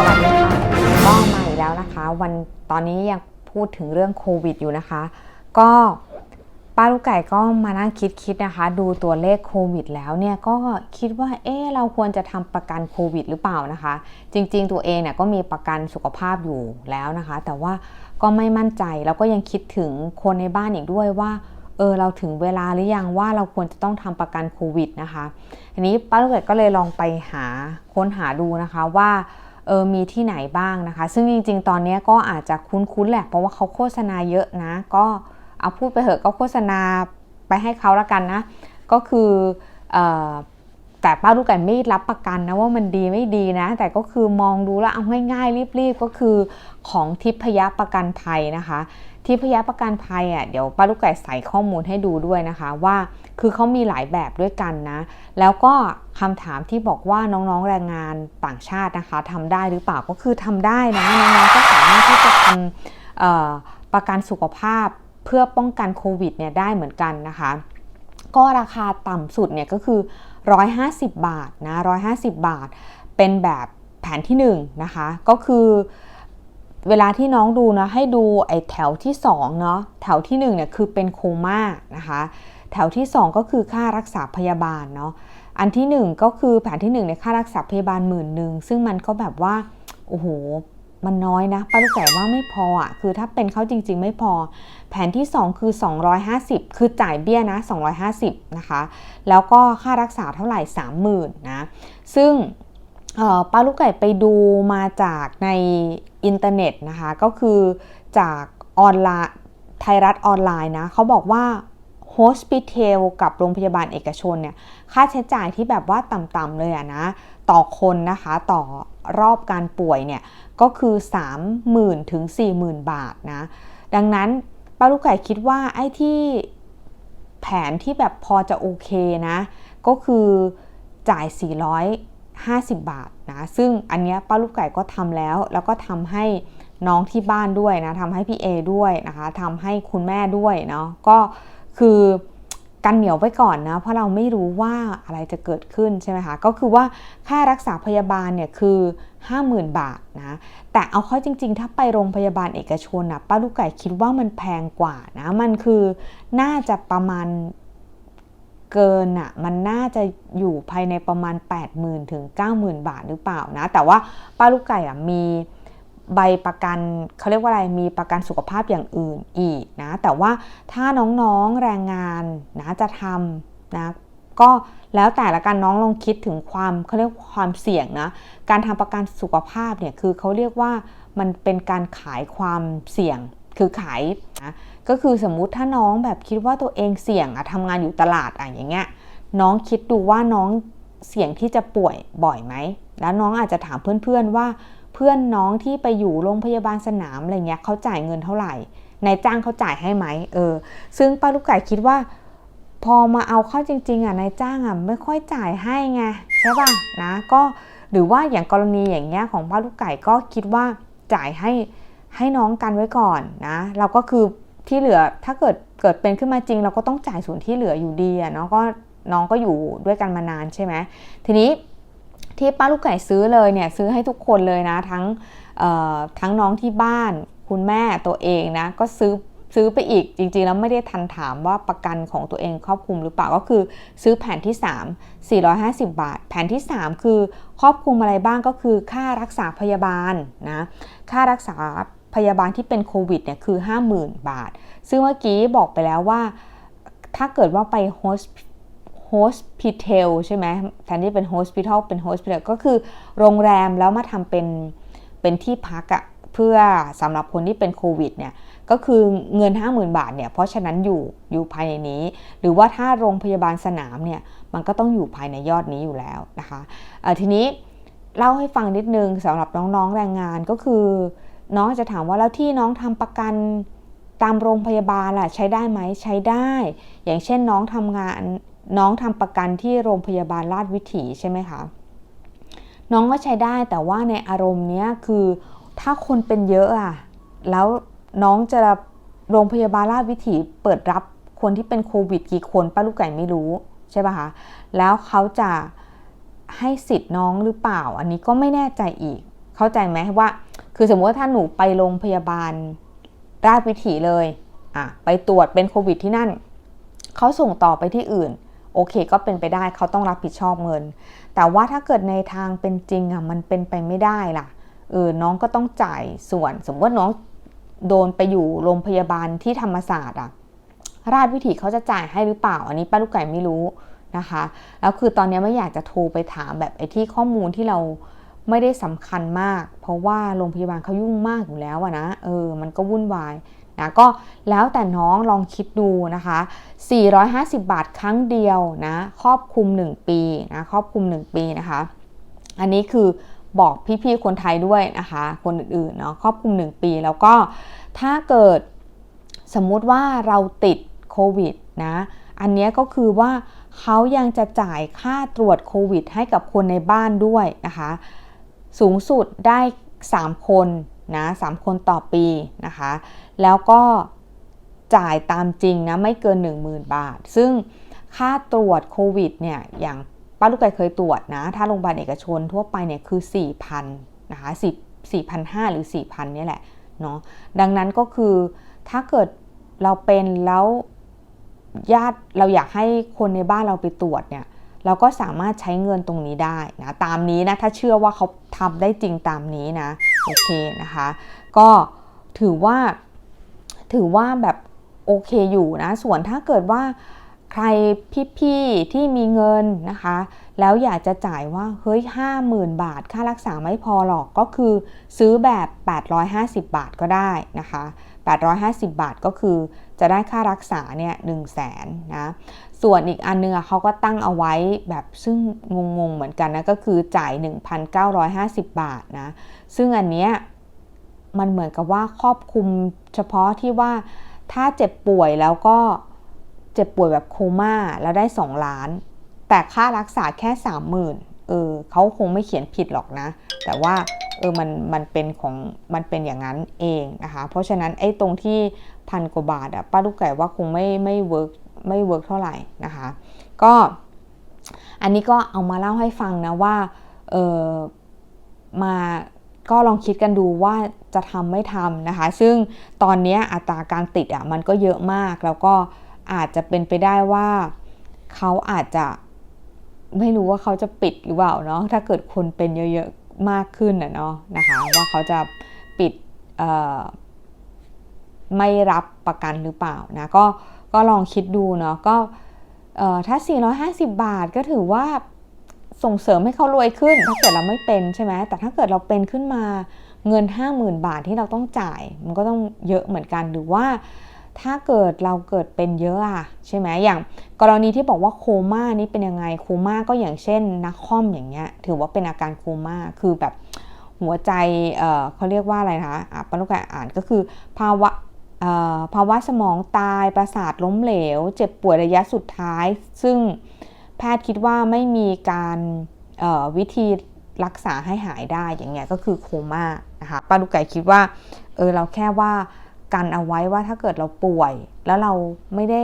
สวัสดีค่ะก็มาอีกแล้วนะคะ วันตอนนี้ยังพูดถึงเรื่องโควิดอยู่นะคะ ก็ป้าลูกไก่ก็มานั่งคิดคิดนะคะ ดูตัวเลขโควิดแล้วเนี่ยก็คิดว่าเอ๊ะเราควรจะทำประกันโควิดหรือเปล่านะคะ จริง ๆ ตัวเองเนี่ยก็มีประกันสุขภาพอยู่แล้วนะคะ แต่ว่าก็ไม่มั่นใจแล้วก็ยังคิดถึงคนในบ้านอีกด้วยว่าเออเราถึงเวลาหรือยังว่าเราควรจะต้องทำประกันโควิดนะคะทีนี้ป้าลูกไก่ก็เลยลองไปหาค้นหาดูนะคะว่า เออมีที่ไหนบ้างนะคะ ซึ่งจริงๆ ตอนนี้ก็อาจจะคุ้นๆแหละเพราะว่าเขาโฆษณาเยอะนะ ก็เอาพูดไปเถอะก็โฆษณาไปให้เขาละกันนะ ก็คือออแต่ป้าลูกไก่ไม่รับประกันนะว่ามันดีไม่ดีนะ แต่ก็คือมองดูแล้วเอาง่ายๆรีบๆ ก็คือของทิพยประกันภัยนะคะ ทิพยประกันภัยอะเดี๋ยวป้าลูกไก่ใส่ข้อมูลให้ดูด้วยนะคะว่าคือเขามีหลายแบบด้วยกันนะ แล้วก็คำถามที่บอกว่าน้องๆแรงงานต่างชาตินะคะทำได้หรือเปล่าก็คือทำได้นะน้องๆก็สามารถที่จะทำประกันสุขภาพเพื่อป้องกันโควิดเนี่ยได้เหมือนกันนะคะ ก็ราคาต่ำสุดเนี่ยก็คือ 150 บาทนะ150 บาท เป็นแบบแผนที่1นะคะก็คือ เวลาที่น้องดูนะให้ดูไอ้แถวที่2เนาะแถวที่1เนี่ยคือเป็นโคม่านะคะแถวที่ 2 ก็คือค่ารักษาพยาบาลเนาะอันที่ 1 ก็คือแผนที่1เนี่ยค่ารักษาพยาบาลหมื่นหนึ่งซึ่งมันก็แบบว่าโอ้โหมันน้อยนะป้าลูกไก่ว่าไม่พออะคือถ้าเป็นเขาจริง ๆ ไม่พอ แผนที่ 2 คือ 250 คือจ่ายเบี้ยนะ 250 นะคะ แล้วก็ค่ารักษาเท่าไหร่ 30,000นะซึ่ง ป้าลูกไก่ไปดูมาจากในอินเทอร์เน็ตนะคะ ก็คือจากออนไลน์ไทยรัฐออนไลน์นะเขาบอกว่าโฮสปิเทลกับโรงพยาบาลเอกชนเนี่ยค่าใช้จ่ายที่แบบว่าต่ำๆเลยอะนะ ต่อคนนะคะต่อรอบการป่วยเนี่ย ก็คือ 30,000 ถึง 40,000 บาทนะ ดังนั้นป้าลูกไก่คิดว่าไอ้ที่แผนที่แบบพอจะโอเคนะ ก็คือจ่าย 50 บาทนะซึ่งอันนี้ป้าลูกไก่ก็ทำแล้ว แล้วก็ทำให้น้องที่บ้านด้วยนะทำให้พี่เอด้วยนะคะทำให้คุณแม่ด้วยเนาะก็คือกันเหนียวไว้ก่อนนะเพราะเราไม่รู้ว่าอะไรจะเกิดขึ้นใช่ไหมคะก็คือว่าค่ารักษาพยาบาลเนี่ยคือ 50,000 บาทนะแต่เอาเข้าจริง ๆ ถ้าไปโรงพยาบาลเอกชนนะป้าลูกไก่คิดว่ามันแพงกว่านะมันคือน่าจะประมาณ เกินอะ่ะมันน่าจะอยู่ภายในประมาณ 80,000 ถึง 90,000 บาทหรือเปล่านะ แต่ว่าป้าลูกไก่อะมีใบประกันเขาเรียกว่าอะไรมีประกันสุขภาพอย่างอื่นอีกนะ แต่ว่าถ้าน้องๆแรงงานนะจะทำนะก็แล้วแต่ละกันน้องลองคิดถึงความเขาเรียกความเสี่ยงนะ การทำประกันสุขภาพเนี่ยคือเขาเรียกว่ามันเป็นการขายความเสี่ยงคือขายนะ ก็คือสมมุติถ้าน้องแบบคิดว่าตัวเองเสี่ยงอะทำงานอยู่ตลาดอะอย่างเงี้ยน้องคิดดูว่าน้องเสี่ยงที่จะป่วยบ่อยไหม แล้วน้องอาจจะถามเพื่อนๆว่าเพื่อนน้องที่ไปอยู่โรงพยาบาลสนามอะไรเงี้ยเขาจ่ายเงินเท่าไหร่นายจ้างเขาจ่ายให้ไหมเออ ซึ่งป้าลูกไก่คิดว่า พอมาเอาเข้าจริง ๆอะนายจ้างอะไม่ค่อยจ่ายให้ไงใช่ป่ะนะก็หรือว่าอย่างกรณีอย่างเงี้ยของป้าลูกไก่ก็คิดว่าจ่ายให้ให้น้องกันไว้ก่อนนะ เราก็คือ ที่เหลือถ้าเกิดเกิดเป็นขึ้นมาจริง เราก็ต้องจ่ายส่วนที่เหลืออยู่ดีอะเนาะก็น้องก็อยู่ด้วยกันมานานใช่ไหมทีนี้ที่ป้าลูกไก่ซื้อเลยเนี่ยซื้อให้ทุกคนเลยนะทั้งทั้งน้องที่บ้าน คุณแม่ตัวเองนะก็ซื้อซื้อไปอีกจริงๆ แล้วไม่ได้ทันถามว่าประกันของตัวเองครอบคลุมหรือเปล่าก็คือซื้อแผ่นที่ 3 450 บาท แผ่นที่ 3 คือครอบคลุมอะไรบ้างก็คือค่ารักษาพยาบาลนะค่ารักษา พยาบาลที่เป็นโควิดเนี่ยคือ 50,000 บาท ซึ่งเมื่อกี้บอกไปแล้วว่า ถ้าเกิดว่าไปโฮสโฮสพิทลใช่ไหมแทนที่เป็นโฮสพิทอลเป็นโฮสพิทลก็คือโรงแรมแล้วมาทำเป็นเป็นที่พักอะเพื่อสำหรับคนที่เป็นโควิดเนี่ยก็คือเงิน 50,000 บาทเนี่ยเพราะฉะนั้นอยู่อยู่ภายในนี้ หรือว่าถ้าโรงพยาบาลสนามเนี่ยมันก็ต้องอยู่ภายในยอดนี้อยู่แล้วนะคะทีนี้เล่าให้ฟังนิดนึงสำหรับน้องๆแรงงานก็คือ น้องจะถามว่าแล้วที่น้องทำประกันตามโรงพยาบาลล่ะใช้ได้ไหมใช้ได้ อย่างเช่นน้องทำงานน้องทำประกันที่โรงพยาบาลราชวิถีใช่ไหมคะน้องก็ใช้ได้แต่ว่าในอารมณ์เนี้ยคือถ้าคนเป็นเยอะอะแล้วน้องจะโรงพยาบาลราชวิถีเปิดรับคนที่เป็นโควิดกี่คนป้าลูกไก่ไม่รู้ใช่ป่ะคะแล้วเขาจะให้สิทธิ์น้องหรือเปล่า อันนี้ก็ไม่แน่ใจอีก เข้าใจไหมว่า คือสมมติว่าถ้าหนูไปโรงพยาบาลราชวิถีเลยอะไปตรวจเป็นโควิดที่นั่น เขาส่งต่อไปที่อื่น โอเคก็เป็นไปได้เขาต้องรับผิดชอบเงิน แต่ว่าถ้าเกิดในทางเป็นจริงอะมันเป็นไปไม่ได้ล่ะเออน้องก็ต้องจ่ายส่วน สมมติว่าน้องโดนไปอยู่โรงพยาบาลที่ธรรมศาสตร์อะราชวิถีเขาจะจ่ายให้หรือเปล่า อันนี้ป้าลูกไก่ไม่รู้นะคะ แล้วคือตอนนี้ไม่อยากจะโทรไปถามแบบไอ้ที่ข้อมูลที่เรา ไม่ได้สำคัญมาก เพราะว่าโรงพยาบาลเขายุ่งมากอยู่แล้วอะนะเออมันก็วุ่นวายนะก็แล้วแต่น้องลองคิดดูนะคะ 450 บาทครั้งเดียวนะครอบคลุม 1 ปีนะครอบคลุม 1 ปีนะคะ อันนี้คือบอกพี่ๆคนไทยด้วยนะคะ คนอื่นๆเนาะครอบคลุม 1 ปีแล้วก็ถ้าเกิดสมมุติว่าเราติดโควิดนะอันนี้ก็คือว่าเขายังจะจ่ายค่าตรวจโควิดให้กับคนในบ้านด้วยนะคะ สูงสุดได้ 3 คนนะ3คนต่อปีนะคะ แล้วก็จ่ายตามจริงนะไม่เกิน 10,000 บาท ซึ่งค่าตรวจโควิดเนี่ยอย่างป้าลูกไก่เคยตรวจนะ ถ้าโรงพยาบาลเอกชนทั่วไปเนี่ยคือ 4,000นะคะ10 4,500 หรือ 4,000เนี่ยแหละเนาะดังนั้นก็คือถ้าเกิดเราเป็นแล้วญาติเราอยากให้คนในบ้านเราไปตรวจเนี่ย เราก็สามารถใช้เงินตรงนี้ได้นะตามนี้นะถ้าเชื่อว่าเขาทำได้จริงตามนี้นะโอเคนะคะ ก็ถือว่าถือว่าแบบโอเคอยู่นะ ส่วนถ้าเกิดว่าใครพี่ๆที่มีเงินนะคะ แล้วอยากจะจ่ายว่าเฮ้ยห้าหมื่นบาท ค่ารักษาไม่พอหรอกก็คือซื้อแบบ 850 บาทก็ได้นะคะ 850 บาทก็คือจะได้ค่ารักษาเนี่ย1 0 0 0 0แสนนะ ส่วนอีกอันนึงเขาก็ตั้งเอาไว้แบบซึ่งงงๆเหมือนกันนะ ก็คือจ่าย 1,950 บาทนะ ซึ่งอันเนี้ยมันเหมือนกับว่าครอบคลุมเฉพาะที่ว่าถ้าเจ็บป่วยแล้วก็เจ็บป่วยแบบโคม่าแล้วได้ 2 ล้าน แต่ค่ารักษาแค่ 30,000เออเขาคงไม่เขียนผิดหรอกนะ แต่ว่าเออมันมันเป็นของมันเป็นอย่างนั้นเองนะคะ เพราะฉะนั้นไอ้ตรงที่พันกว่าบาทอะป้าลูกไก่ว่าคงไม่ไม่เวิร์ก ไม่เวิร์กเท่าไหร่นะคะ ก็อันนี้ก็เอามาเล่าให้ฟังนะว่าเออมาก็ลองคิดกันดูว่าจะทำไม่ทำนะคะ ซึ่งตอนนี้อัตราการติดอะมันก็เยอะมากแล้วก็อาจจะเป็นไปได้ว่าเขาอาจจะไม่รู้ว่าเขาจะปิดหรือเปล่าเนาะถ้าเกิดคนเป็นเยอะๆมากขึ้นนะเนาะนะคะว่าเขาจะปิดไม่รับประกันหรือเปล่านะก็ ก็ลองคิดดูเนาะก็ถ้า 450 บาทก็ถือว่าส่งเสริมให้เขารวยขึ้น ถ้าเกิดเราไม่เป็นใช่ไหมแต่ถ้าเกิดเราเป็นขึ้นมาเงิน 50,000 บาทที่เราต้องจ่าย มันก็ต้องเยอะเหมือนกันหรือว่าถ้าเกิดเราเกิดเป็นเยอะอะใช่ไหมอย่างกรณีที่บอกว่าโคม่านี่เป็นยังไงโคม่าก็อย่างเช่นนักคอมอย่างเงี้ยถือว่าเป็นอาการโคม่าคือแบบหัวใจเเขาเรียกว่าอะไรคะอะปนุกาอ่านก็คือภาวะ ภาวะสมองตาย ประสาทล้มเหลว เจ็บป่วยระยะสุดท้าย ซึ่งแพทย์คิดว่าไม่มีการวิธีรักษาให้หายได้อย่างเงี้ยก็คือโคม่านะคะป้าลูกไก่คิดว่าเออเราแค่ว่ากันเอาไว้ว่าถ้าเกิดเราป่วย แล้วเราไม่ได้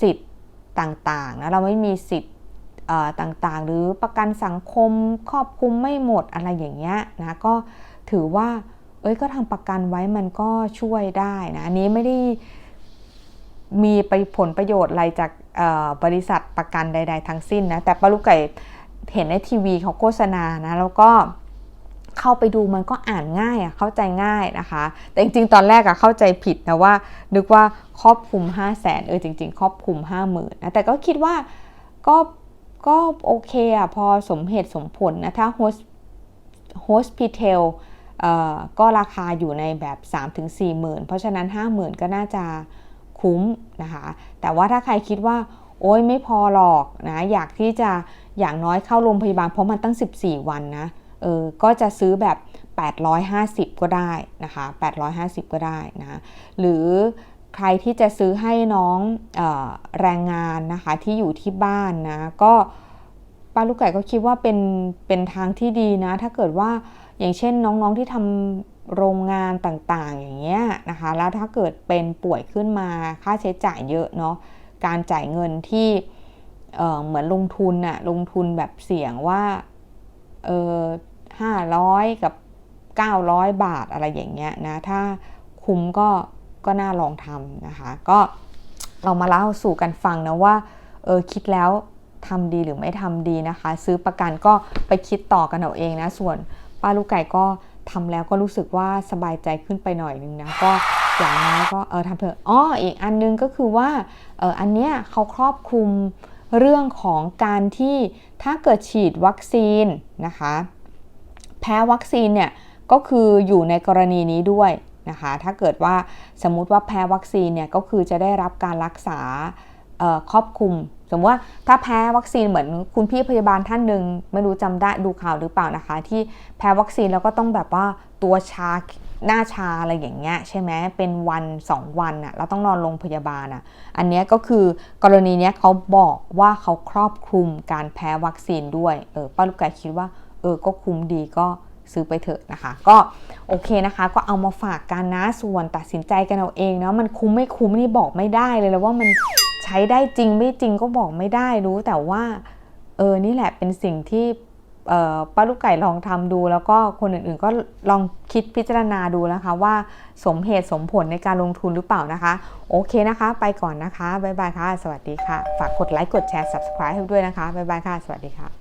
สิทธิ์ต่างๆนะเราไม่มีสิทธิ์ต่างๆ หรือประกันสังคมครอบคลุมไม่หมดอะไรอย่างเงี้ยนะก็ถือว่า เอ้ยก็ทำประกันไว้มันก็ช่วยได้นะอันนี้ไม่ได้มีไปผลประโยชน์อะไรจากบริษัทประกันใด ๆ ทั้งสิ้นนะแต่ป้าลูกไก่เห็นในทีวีเขาโฆษณานะแล้วก็เข้าไปดูมันก็อ่านง่ายอะเข้าใจง่ายนะคะ แต่จริงๆ ตอนแรกอะเข้าใจผิดนะว่า นึกว่าครอบคลุม 5 0 0แสนเออจริง ๆ ครอบคลุม 5 0,000นะแต่ก็คิดว่าก็ก็โอเคอะพอสมเหตุสมผลนะถ้าโฮสพิเทล ก็ราคาอยู่ในแบบ 3-4หมื่นเพราะฉะนั้น 50,000 ก็น่าจะคุ้มนะคะ แต่ว่าถ้าใครคิดว่า โอ้ยไม่พอหรอกนะอยากที่จะอย่างน้อยเข้าโรงพยาบาลเพราะมันตั้ง 14 วันนะเออก็จะซื้อแบบ 850 ก็ได้นะคะ 850 ก็ได้นะหรือใครที่จะซื้อให้น้องอแรงงานนะคะที่อยู่ที่บ้านนะก็ ป้าลูกไก่ก็คิดว่าเป็นเป็นทางที่ดีนะ ถ้าเกิดว่าอย่างเช่นน้องๆที่ทำโรงงานต่างๆ อย่างเงี้ยนะคะ แล้วถ้าเกิดเป็นป่วยขึ้นมาค่าใช้จ่ายเยอะเนาะการจ่ายเงินที่เเหมือนลงทุนอะลงทุนแบบเสี่ยงว่าเออห้าร้อยกับ 900 บาทอะไรอย่างเงี้ยนะ ถ้าคุ้มก็ก็น่าลองทำนะคะ ก็เรามาเล่าสู่กันฟังนะว่าเออคิดแล้ว ทำดีหรือไม่ทำดีนะคะ ซื้อประกันก็ไปคิดต่อกันเอาเองนะ ส่วนป้าลูกไก่ก็ทำแล้วก็รู้สึกว่าสบายใจขึ้นไปหน่อยนึงนะก็อย่างน้อยก็เออทำเถอะอ้ออีกอันนึงก็คือว่าเอออันเนี้ยเขาครอบคลุมเรื่องของการที่ถ้าเกิดฉีดวัคซีนนะคะ แพ้วัคซีนเนี่ยก็คืออยู่ในกรณีนี้ด้วยนะคะ ถ้าเกิดว่าสมมุติว่าแพ้วัคซีนเนี่ยก็คือจะได้รับการรักษาครอบคลุม สมมติว่าถ้าแพ้วัคซีนเหมือนคุณพี่พยาบาลท่านหนึ่งไม่รู้จำได้ดูข่าวหรือเปล่านะคะ ที่แพ้วัคซีนแล้วก็ต้องแบบว่าตัวชาหน้าชาอะไรอย่างเงี้ยใช่ไหมเป็นวัน 2 วันอะเราต้องนอนโรงพยาบาลอะอันนี้ก็คือกรณีเนี้ยเขาบอกว่าเขาครอบคลุมการแพ้วัคซีนด้วยเออป้าลูกไก่คิดว่าเออก็คุ้มดีก็ซื้อไปเถอะนะคะ ก็โอเคนะคะ ก็เอามาฝากกันนะส่วนตัดสินใจกันเอาเองเนาะมันคุ้มไม่คุ้มนี่บอกไม่ได้เลยแล้วว่ามัน ช้ได้จริงไม่จริงก็บอกไม่ได้รู้แต่ว่าเออนี่แหละเป็นสิ่งที่ป้าลูกไก่ลองทำดู แล้วก็คนอื่นๆก็ลองคิดพิจารณาดูนะคะว่าสมเหตุสมผลในการลงทุนหรือเปล่านะคะ โอเคนะคะ ไปก่อนนะคะ บ๊ายบายค่ะ สวัสดีค่ะ ฝากกดไลค์กดแชร์ subscribe ให้ด้วยนะคะ บ๊ายบายค่ะ สวัสดีค่ะ